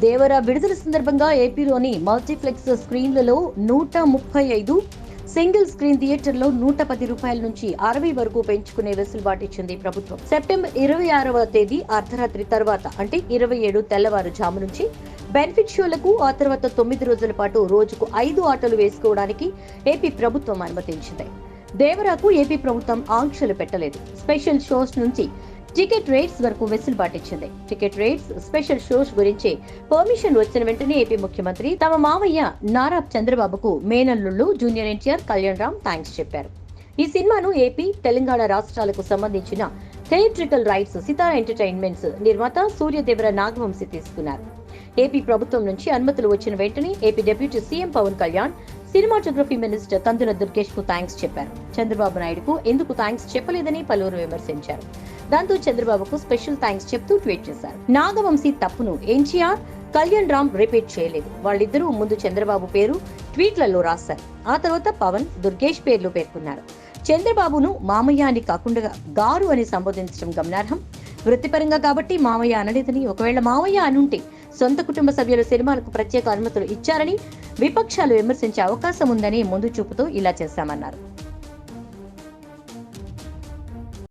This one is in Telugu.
దేవర విడుదల సందర్భంగా ఏపీలోని మల్టీప్లెక్స్ స్క్రీన్లలో నూట ముప్పై ఐదు సింగిల్ స్క్రీన్ థియేటర్లో నూట పది రూపాయల నుంచి అరవై వరకు పెంచుకునే వెసులుబాటు ఇచ్చింది ప్రభుత్వం. సెప్టెంబర్ ఇరవై ఆరవ తేదీ అర్ధరాత్రి తర్వాత అంటే ఇరవై ఏడు తెల్లవారుజాము నుంచి బెనిఫిట్ షోలకు ఆ తర్వాత తొమ్మిది రోజుల పాటు రోజుకు ఐదు ఆటలు వేసుకోవడానికి ఏపీ ప్రభుత్వం అనుమతించింది. దేవరాకు ఏపీ ప్రభుత్వం ఆంక్షలు పెట్టలేదు. స్పెషల్ షోస్ నుంచి టికెట్ రేట్స్ వరకు వెసులుబాటు ఇచ్చింది. టికెట్ రేట్స్ స్పెషల్ షోస్ గురించి పర్మిషన్ వచ్చిన వెంటనే ఏపీ ముఖ్యమంత్రి తమ మావయ్య నారా చంద్రబాబుకు మేనల్లుళ్ళు జూనియర్ ఎన్టీఆర్ కళ్యాణ్ రామ్ థ్యాంక్స్ చెప్పారు. ఈ సినిమాను ఏపీ తెలంగాణ రాష్ట్రాలకు సంబంధించిన థియేట్రికల్ రైట్స్ సితారా ఎంటర్టైన్మెంట్స్ నిర్మాత సూర్యదేవర నాగవంశి తీసుకున్నారు. ఏపీ ప్రభుత్వం నుంచి అనుమతులు వచ్చిన వెంటనే AP deputy CM Pawan Kalyan cinematography minister Kandula దుర్గేష్కు thanks చెప్పారు. చంద్రబాబు నాయుడుకు ఎందుకు థ్యాంక్స్ చెప్పలేదని పలువురు విమర్శించారు. దాంతో చంద్రబాబుకు స్పెషల్ థ్యాంక్స్ చెప్తూ ట్వీట్ చేశారు. నాగవంశీ తప్పును ఎన్టీఆర్ కళ్యాణ్ రామ్ రిపీట్ చేయలేదు. వాళ్ళిద్దరూ ముందు చంద్రబాబు పేరు ట్వీట్లలో రాశారు. ఆ తర్వాత పవన్ దుర్గేష్ పేర్లు పేర్కొన్నారు. చంద్రబాబును మామయ్య అని కాకుండా గారు అని సంబోధించడం గమనార్హం. వృత్తిపరంగా కాబట్టి మామయ్య అనలేదని ఒకవేళ మామయ్య అనుంటే సొంత కుటుంబ సభ్యుల సినిమాలకు ప్రత్యేక అనుమతులు ఇచ్చారని విపక్షాలు విమర్శించే అవకాశం ఉందని ముందు చూపుతూ ఇలా చేశామన్నారు.